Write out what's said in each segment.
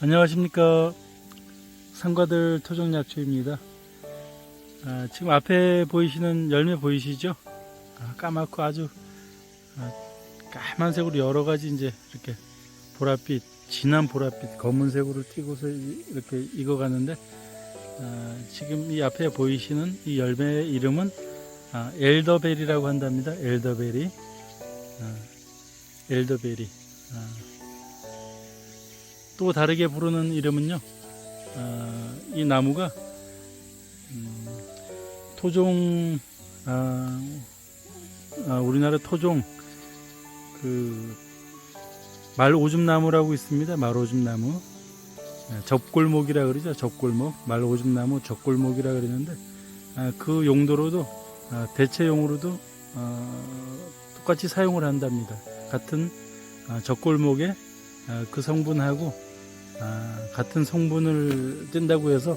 안녕하십니까. 상과들 토종약초입니다. 아, 지금 앞에 보이시는 열매 보이시죠? 아, 까맣고 아주 아, 까만색으로 여러 가지 이제 이렇게 보랏빛 진한 보랏빛 검은색으로 튀고서 이- 이렇게 익어가는데 아, 지금 이 앞에 보이시는 이 열매의 이름은 아, 엘더베리라고 한답니다. 엘더베리. 아, 엘더베리. 아, 또 다르게 부르는 이름은요. 아, 이 나무가 음, 토종 아, 아, 우리나라 토종 그 말오줌나무라고 있습니다. 말오줌나무 아, 접골목이라 그러죠. 접골목 말오줌나무 접골목이라 그러는데 아, 그 용도로도 아, 대체용으로도 아, 똑같이 사용을 한답니다. 같은 아, 접골목에 아, 그 성분하고 아, 같은 성분을 뗀다고 해서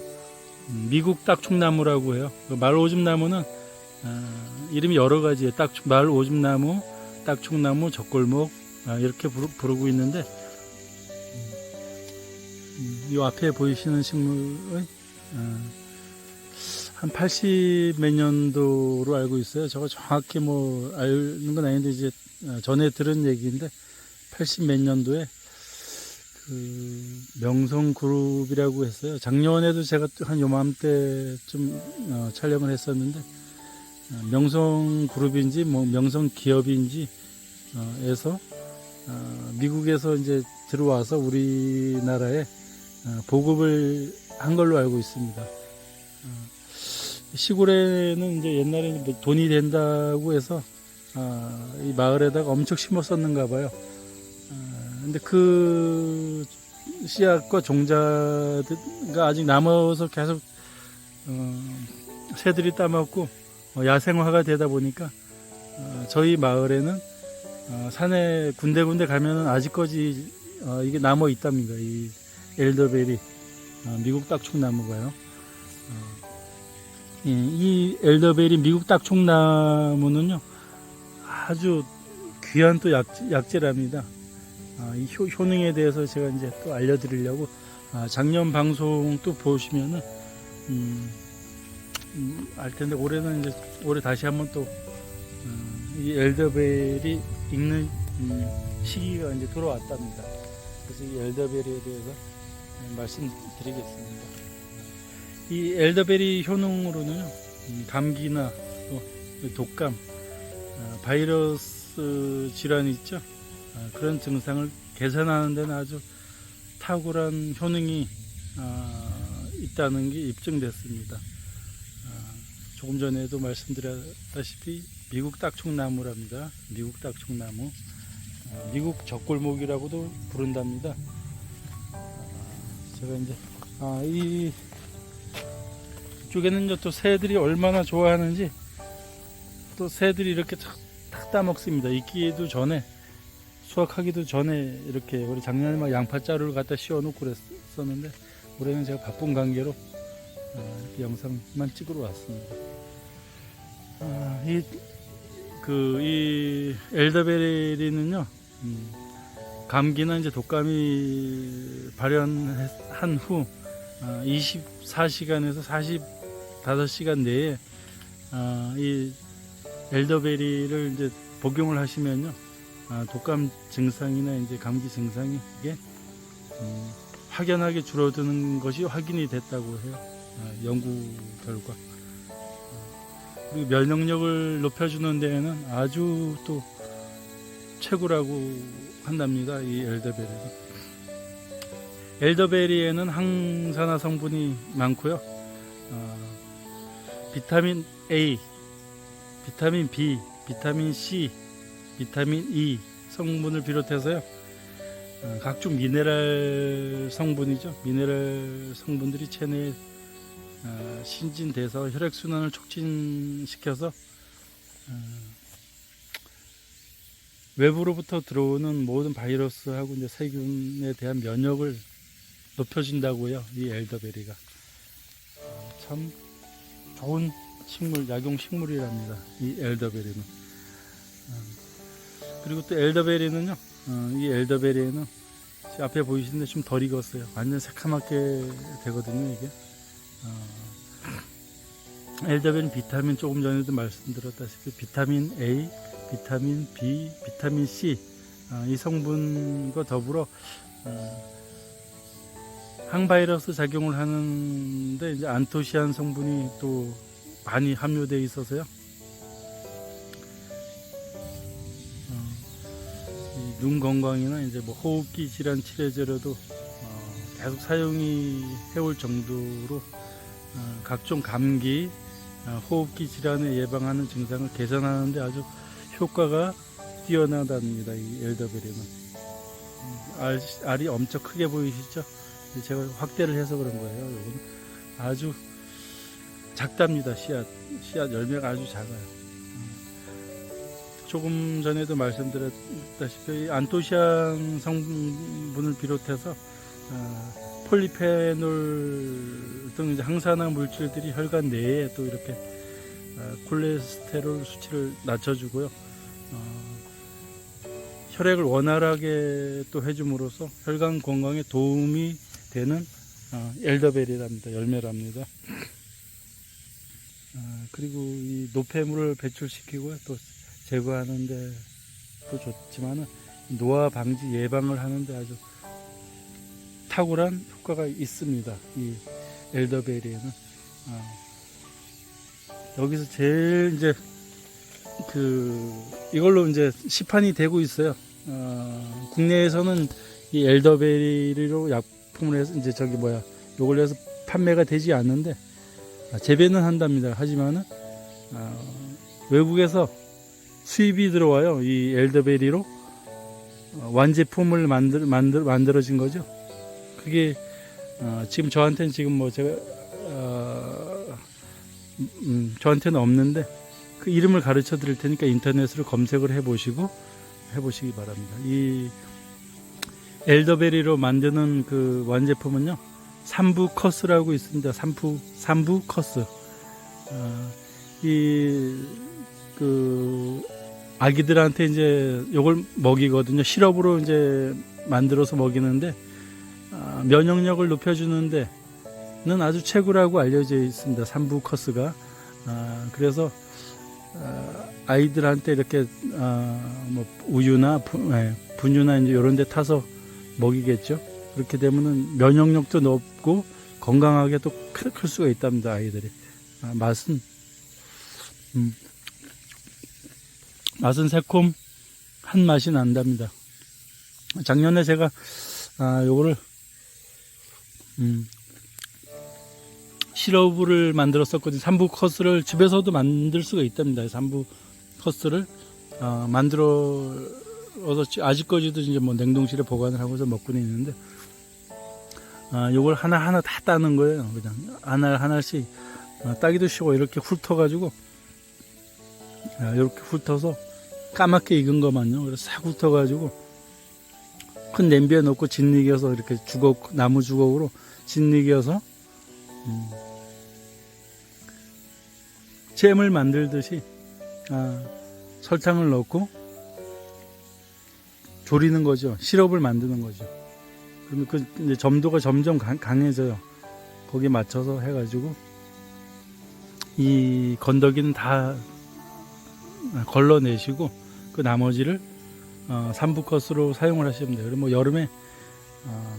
음, 미국 딱충나무라고 해요. 그 말오줌나무는 아, 이름이 여러 가지예요. 딱 말 오줌나무, 딱충나무, 적골목 아, 이렇게 부르, 부르고 있는데 음, 이 앞에 보이시는 식물은 아, 한 80 몇 년도로 알고 있어요. 저거 정확히 뭐 아는 건 아닌데 이제 아, 전에 들은 얘기인데 80 몇 년도에 그 명성 그룹이라고 했어요. 작년에도 제가 한 요맘때 좀 어, 촬영을 했었는데 어, 명성 그룹인지 뭐 명성 기업인지 어, 에서 어, 미국에서 이제 들어와서 우리나라에 어, 보급을 한 걸로 알고 있습니다. 어, 시골에는 이제 옛날에 뭐 돈이 된다고 해서 아, 이 마을에다가 엄청 심었었는가 봐요. 아, 근데 그 씨앗과 종자가 아직 남아서 계속 어, 새들이 따먹고 어, 야생화가 되다 보니까 어, 저희 마을에는 어, 산에 군데군데 가면은 아직까지 어, 이게 남아 있답니다. 이 엘더베리 어, 미국 딱총나무가요. 어, 예, 이 엘더베리 미국 딱총나무는요 아주 귀한 또 약, 약재랍니다. 아, 이 효, 효능에 대해서 제가 이제 또 알려드리려고 아, 작년 방송 또 보시면은 음, 음, 알 텐데 올해는 이제 올해 다시 한번 또 음, 이 엘더벨이 익는 음, 시기가 이제 돌아왔답니다. 그래서 이 엘더벨에 대해서 음, 말씀드리겠습니다. 이 엘더벨이 효능으로는 음, 감기나 또 독감, 아, 바이러스 질환이 있죠. 아, 그런 증상을 개선하는 데는 아주 탁월한 효능이 아, 있다는 게 입증됐습니다. 아, 조금 전에도 말씀드렸다시피 미국 딱총나무랍니다. 미국 딱총나무, 아, 미국 적골목이라고도 부른답니다. 아, 제가 이제 아, 이 쪽에는 또 새들이 얼마나 좋아하는지 또 새들이 이렇게 탁, 탁 따먹습니다. 익기도 전에 수확하기도 전에 이렇게 우리 작년에 막 양파 자루를 갖다 씌워놓고 그랬었는데 올해는 제가 바쁜 관계로 어, 이렇게 영상만 찍으러 왔습니다. 아, 이, 그, 이 엘더베리는요, 음, 감기나 이제 독감이 발현한 후 어, 24시간에서 45시간 내에 어, 이 엘더베리를 이제 복용을 하시면요. 아, 독감 증상이나 이제 감기 증상이 이게 음, 확연하게 줄어드는 것이 확인이 됐다고 해요. 아, 연구 결과. 아, 그리고 면역력을 높여주는 데에는 아주 또 최고라고 한답니다. 이 엘더베리가. 엘더베리에는 항산화 성분이 많고요. 아, 비타민 A, 비타민 B, 비타민 C, 비타민 E 성분을 비롯해서요. 어, 각종 미네랄 성분이죠. 미네랄 성분들이 체내에 어, 신진돼서 혈액순환을 촉진시켜서 어, 외부로부터 들어오는 모든 바이러스하고 이제 세균에 대한 면역을 높여준다고요. 이 엘더베리가 어, 참 좋은 식물, 약용 식물이랍니다. 이 엘더베리는. 어, 그리고 또 엘더베리는요, 어, 이 엘더베리에는 지금 앞에 보이시는데 좀 덜 익었어요. 완전 새카맣게 되거든요, 이게. 어, 엘더벨은 비타민 조금 전에도 말씀드렸다시피 비타민 A, 비타민 B, 비타민 C 어, 이 성분과 더불어 어, 항바이러스 작용을 하는데 이제 안토시안 성분이 또 많이 함유되어 있어서요. 눈 건강이나 이제 뭐 호흡기 질환 치료제로도 어, 계속 사용이 해올 정도로 어, 각종 감기, 어, 호흡기 질환을 예방하는 증상을 개선하는데 아주 효과가 뛰어나답니다. 이 엘더베리는 음, 알, 알이 엄청 크게 보이시죠? 제가 확대를 해서 그런 거예요. 요거는 아주 작답니다. 씨앗 씨앗 열매가 아주 작아요. 음. 조금 전에도 말씀드렸다시피 안토시안 성분을 비롯해서 어, 폴리페놀 등 항산화 물질들이 혈관 내에 또 이렇게 어, 콜레스테롤 수치를 낮춰주고요. 어, 혈액을 원활하게 또 해줌으로써 혈관 건강에 도움이 되는 어, 엘더베리랍니다. 열매랍니다. 어, 그리고 이 노폐물을 배출시키고 또 제거하는데 또 좋지만은 노화 방지 예방을 하는데 아주 탁월한 효과가 있습니다. 이 엘더베리에는 어, 여기서 제일 이제 그 이걸로 이제 시판이 되고 있어요. 어, 국내에서는 이 엘더베리로 약품을 해서 이제 저기 뭐야 요걸 해서 판매가 되지 않는데 아, 재배는 한답니다. 하지만은 어, 외국에서 수입이 들어와요. 이 엘더베리로 어, 완제품을 만들 만들 만들어진 거죠. 그게 어, 지금 저한테는 지금 뭐 제가 어, 음, 저한테는 없는데 그 이름을 가르쳐 드릴 테니까 인터넷으로 검색을 해 보시고 해 보시기 바랍니다. 이 엘더베리로 만드는 그 완제품은요. 삼부 커스라고 있습니다. 삼부 삼부 커스. 어, 이 그 아기들한테 이제 요걸 먹이거든요. 시럽으로 이제 만들어서 먹이는데 아, 면역력을 높여주는데는 아주 최고라고 알려져 있습니다. 삼부 커스가. 아, 그래서 아, 아이들한테 이렇게 아, 뭐 우유나 분, 예, 분유나 이제 이런 데 타서 먹이겠죠. 그렇게 되면은 면역력도 높고 건강하게 또 클 수가 있답니다. 아이들이. 아, 맛은 음, 맛은 새콤 한 맛이 난답니다. 작년에 제가 아, 요거를 음, 시럽을 만들었었거든요. 삼부 커스를 집에서도 만들 수가 있답니다. 삼부 커스를 어, 만들어서 아직까지도 이제 뭐 냉동실에 보관을 하고서 먹고는 있는데 아, 요걸 하나 하나 다 따는 거예요. 그냥 하나 하나씩 어, 따기도 쉬워 이렇게 훑어가지고 아, 이렇게 훑어서 까맣게 익은 것만요. 그래서 싹 훑어가지고 큰 냄비에 넣고 짓이겨서 이렇게 주걱 나무 주걱으로 짓이겨서 음, 잼을 만들듯이 아, 설탕을 넣고 졸이는 거죠. 시럽을 만드는 거죠. 그러면 그 점도가 점점 강, 강해져요. 거기에 맞춰서 해가지고 이 건더기는 다 걸러내시고 그 나머지를 어, 삼부컷으로 사용을 하시면 돼요. 뭐 여름에 어,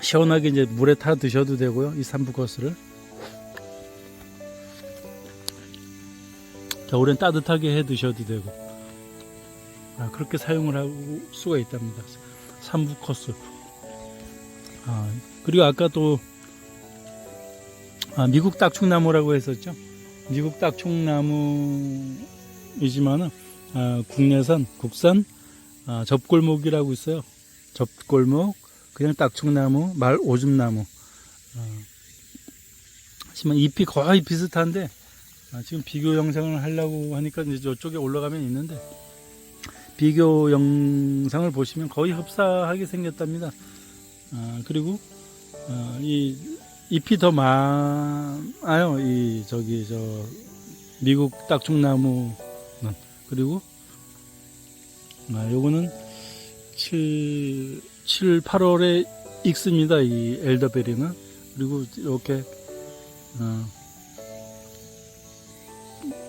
시원하게 이제 물에 타 드셔도 되고요. 이 삼부컷을 겨울엔 따뜻하게 해 드셔도 되고 아, 그렇게 사용을 할 수가 있답니다. 삼부컷을 아, 그리고 아까 또 아, 미국 딱충나무라고 했었죠. 미국 딱충나무이지만은 아, 국내산 국산 아, 접골목이라고 있어요. 접골목 그냥 딱충나무 말 오줌나무 아, 하지만 잎이 거의 비슷한데 아, 지금 비교 영상을 하려고 하니까 이제 저쪽에 올라가면 있는데 비교 영상을 보시면 거의 흡사하게 생겼답니다. 아, 그리고 어, 이 잎이 더 많아요. 이 저기 저 미국 딱충나무는 그리고 아, 요거는 7 7, 8월에 익습니다. 이 엘더베리는. 그리고 이렇게 어,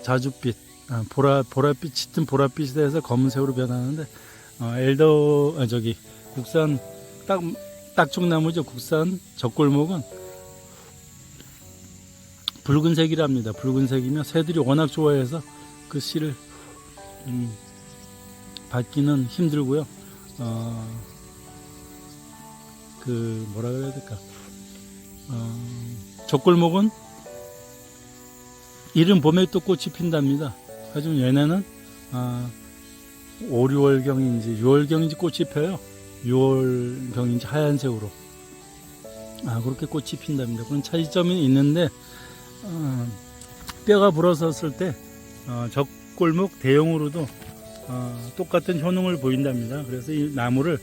자줏빛, 아, 보라 보랏빛 짙은 보랏빛이 돼서 검은색으로 변하는데 어, 엘더 아, 저기 국산 딱 딱종나무죠. 국산 젖골목은 붉은색이랍니다. 붉은색이면 새들이 워낙 좋아해서 그 씨를 음, 받기는 힘들고요. 어, 그 뭐라 그래야 될까? 어, 젖골목은 이른 봄에 또 꽃이 핀답니다. 하지만 얘네는 아, 5, 6월경인지 6월경인지 꽃이 펴요. 6월경인지 하얀색으로. 아 그렇게 꽃이 핀답니다. 그런 차이점이 있는데 어, 뼈가 불어섰을 때 어, 적 골목 대용으로도 어, 똑같은 효능을 보인답니다. 그래서 이 나무를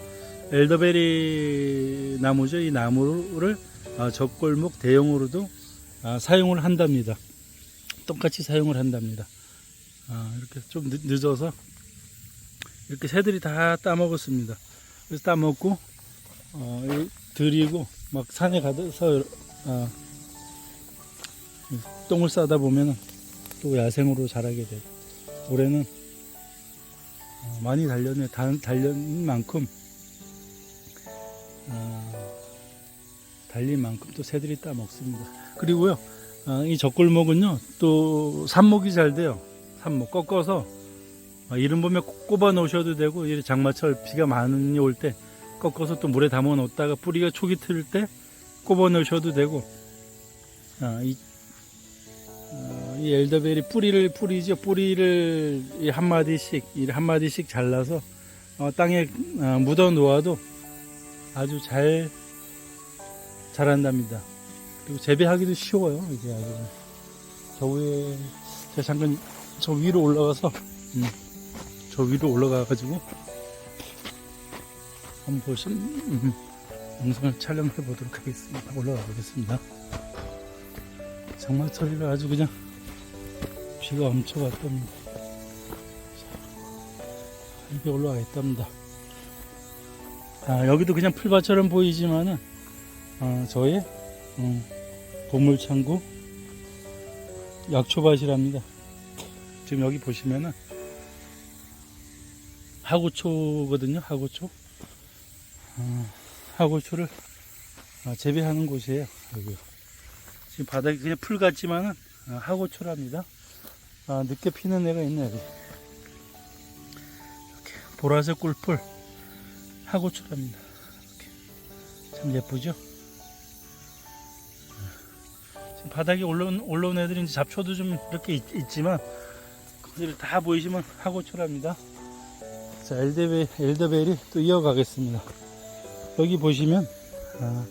엘더베리 나무죠. 이 나무를 어, 적골목 대용으로도 아, 사용을 한답니다. 똑같이 사용을 한답니다. 아, 이렇게 좀 늦, 늦어서 이렇게 새들이 다 따먹었습니다. 그래서 따먹고 어, 이- 들이고 막 산에 가서 어, 똥을 싸다 보면은 또 야생으로 자라게 돼요. 올해는 어, 많이 달렸네. 달, 달린 만큼 어, 달린 만큼 또 새들이 따 먹습니다. 그리고요, 어, 이 젖골목은요, 또 삽목이 잘 돼요. 삽목 꺾어서 어, 이른 봄에 꼽- 꼽아 놓으셔도 되고, 이 장마철 비가 많이 올 때 꺾어서 또 물에 담아 놓다가 뿌리가 초기 틀 때 꼽아 놓으셔도 되고, 아, 이, 어, 이 엘더베리 뿌리를 뿌리죠. 뿌리를 이한 마디씩 이한 마디씩 잘라서 어, 땅에 어, 묻어 놓아도 아주 잘 자란답니다. 그리고 재배하기도 쉬워요. 이게 아주 저 위에 제가 잠깐 저 위로 올라가서 음, 저 위로 올라가 가지고 한번 보시 음, 영상을 촬영해 보도록 하겠습니다. 올라가 보겠습니다. 장마철이라 아주 그냥 비가 엄청 왔답니다. 자, 이게 올라가 있답니다. 아, 여기도 그냥 풀밭처럼 보이지만은 어, 저의 음, 보물창고 약초밭이랍니다. 지금 여기 보시면은 하고초거든요. 하고초. 어, 하고초를 어, 재배하는 곳이에요. 여기. 지금 바닥이 그냥 풀 같지만은 어, 하고초랍니다. 아, 늦게 피는 애가 있네 여기. 이렇게 보라색 꿀풀 하고초랍니다. 이렇게. 참 예쁘죠? 지금 바닥에 올라온, 올라온 애들이 이제 잡초도 좀 이렇게 있, 있지만 그들이 다 보이시면 하고초랍니다. 자, 엘더베, 엘더벨이 또 이어가겠습니다. 여기 보시면 아,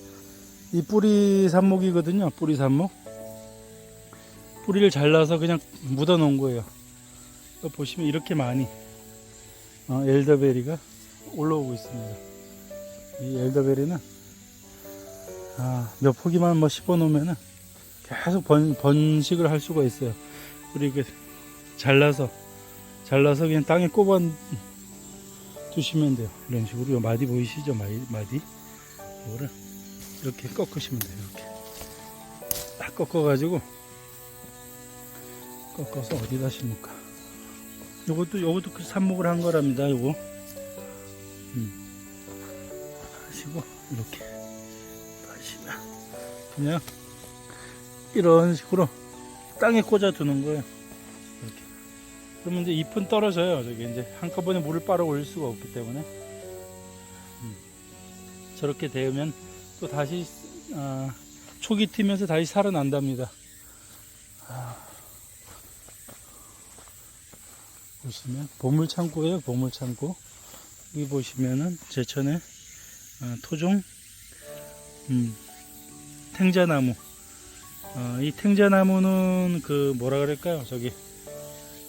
이 뿌리 삽목이거든요. 뿌리 삽목. 뿌리를 잘라서 그냥 묻어 놓은 거예요. 또 보시면 이렇게 많이 어, 엘더베리가 올라오고 있습니다. 이 엘더베리는 아, 몇 포기만 뭐 씹어 놓으면은 계속 번, 번식을 할 수가 있어요. 그리고 잘라서 잘라서 그냥 땅에 꼽아 두시면 돼요. 이런 식으로 요 마디 보이시죠? 마디, 마디. 이거를 이렇게 꺾으시면 돼요. 이렇게 딱 꺾어가지고 꺾어서 어디다 심을까? 요것도 요것도 그 삽목을 한 거랍니다. 요거 음. 하시고 이렇게 하시면 그냥 이런 식으로 땅에 꽂아 두는 거예요. 이렇게. 그러면 이제 잎은 떨어져요. 저기 이제 한꺼번에 물을 빨아 올릴 수가 없기 때문에 음. 저렇게 되면 또 다시 아, 초기 튀면서 다시 살아난답니다. 아. 보시면 보물 창고예요. 보물 창고. 여기 보시면은 제천의 아, 토종 음, 탱자나무. 어, 이 탱자나무는 그 뭐라 그럴까요? 저기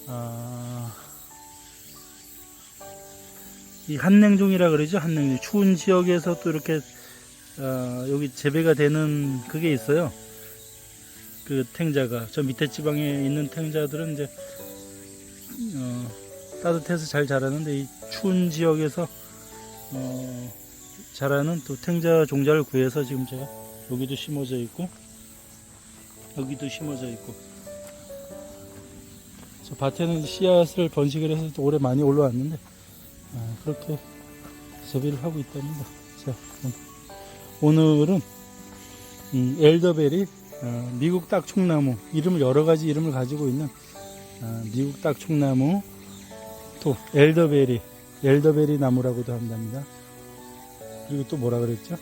아, 이 한냉종이라 그러죠. 한냉종. 추운 지역에서 또 이렇게 어, 여기 재배가 되는 그게 있어요. 그 탱자가 저 밑에 지방에 있는 탱자들은 이제 어, 따뜻해서 잘 자라는데 이 추운 지역에서 어, 자라는 또 탱자 종자를 구해서 지금 제가 여기도 심어져 있고 여기도 심어져 있고 저 밭에는 씨앗을 번식을 해서 또 올해 많이 올라왔는데 아, 그렇게 재배를 하고 있답니다. 자, 오늘은 음, 엘더베리 어, 미국 딱총나무 이름을 여러 가지 이름을 가지고 있는 어, 미국 딱총나무 또 엘더베리 엘더베리 나무라고도 한답니다. 그리고 또 뭐라 그랬죠?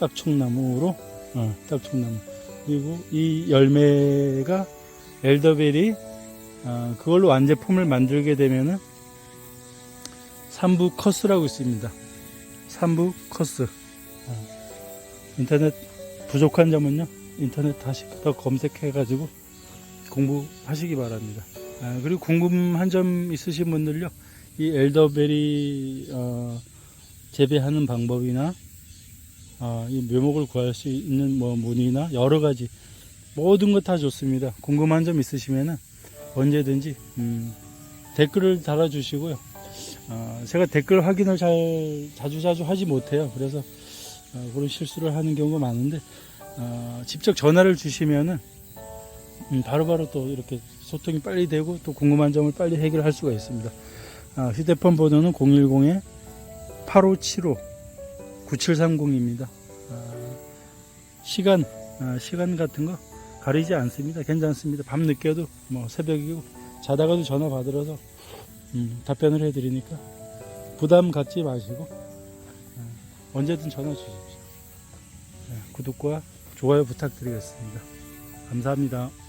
딱총나무로 어, 딱총나무 그리고 이 열매가 엘더베리 어, 그걸로 완제품을 만들게 되면은 삼부 커스라고 있습니다. 삼부 커스 어, 인터넷 부족한 점은요 인터넷 다시 더 검색해가지고 공부하시기 바랍니다. 아, 그리고 궁금한 점 있으신 분들요 이 엘더베리 어, 재배하는 방법이나 어, 이 묘목을 구할 수 있는 뭐 문의나 여러 가지 모든 것 다 좋습니다. 궁금한 점 있으시면은 언제든지 음, 댓글을 달아주시고요. 어, 제가 댓글 확인을 잘 자주 자주 하지 못해요. 그래서 어, 그런 실수를 하는 경우가 많은데 어, 직접 전화를 주시면은 음, 바로바로 또 이렇게 소통이 빨리 되고 또 궁금한 점을 빨리 해결할 수가 있습니다. 아, 휴대폰 번호는 010에 8575 9730입니다. 아, 시간 아, 시간 같은 거 가리지 않습니다. 괜찮습니다. 밤 늦게도 뭐 새벽이고 자다가도 전화 받으러서 음, 답변을 해드리니까 부담 갖지 마시고 아, 언제든 전화 주십시오. 네, 구독과 좋아요 부탁드리겠습니다. 감사합니다.